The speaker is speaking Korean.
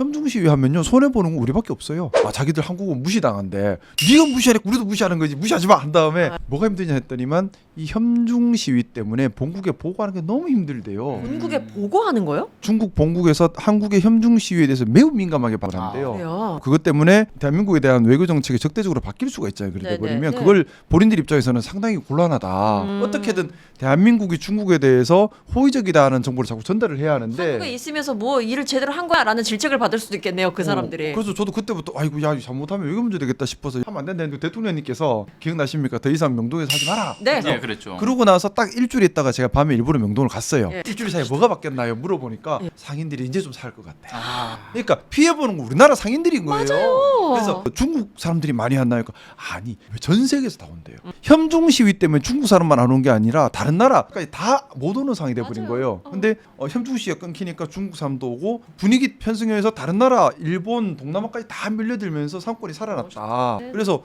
협중 시위 하면요 손해 보는 건 우리밖에 없어요. 아 자기들 한국은 무시당한데 네가 무시하니까 우리도 무시하는 거지 무시하지 마 한 다음에 뭐가 힘드냐 했더니만 이 협중 시위 때문에 본국에 보고하는 게 너무 힘들대요. 본국에 보고하는 거요? 중국 본국에서 한국의 협중 시위에 대해서 매우 민감하게 받았는데요. 그래요. 그것 때문에 대한민국에 대한 외교 정책이 적대적으로 바뀔 수가 있잖아요. 그렇게 네네. 버리면 네. 그걸 본인들 입장에서는 상당히 곤란하다. 음. 어떻게든 대한민국이 중국에 대해서 호의적이다는 정보를 자꾸 전달을 해야 한국에 하는데 있으면서 뭐 일을 제대로 한 거야라는 질책을 받을 수도 있겠네요. 그 사람들이. 어, 그래서 저도 그때부터 아이고 야 잘못하면 외교 문제 되겠다 싶어서 하면 안 된다 했는데 대통령님께서 기억나십니까? 더 이상 명동에서 하지 마라. 네. 예, 그랬죠. 그러고 나서 딱 일주일 있다가 제가 밤에 일부러 명동을 갔어요. 예. 일주일 사이에 뭐가 바뀌었나요? 물어보니까 예. 상인들이 이제 좀 살 것 같아. 아, 그러니까 피해보는 건 우리나라 상인들인 거예요. 맞아요. 그래서 중국 사람들이 많이 왔나요? 아니 왜전 세계에서 다 온대요. 협중 시위 때문에 중국 사람만 안 온 게 아니라 다른 나라까지 다 못 오는 상황이 돼버린 맞아요. 거예요. 어. 근데 어, 협중 시위가 끊기니까 중국 사람도 오고 분위기 편승해서 다른 나라 일본 동남아까지 다 밀려들면서 상권이 살아났다. 네. 그래서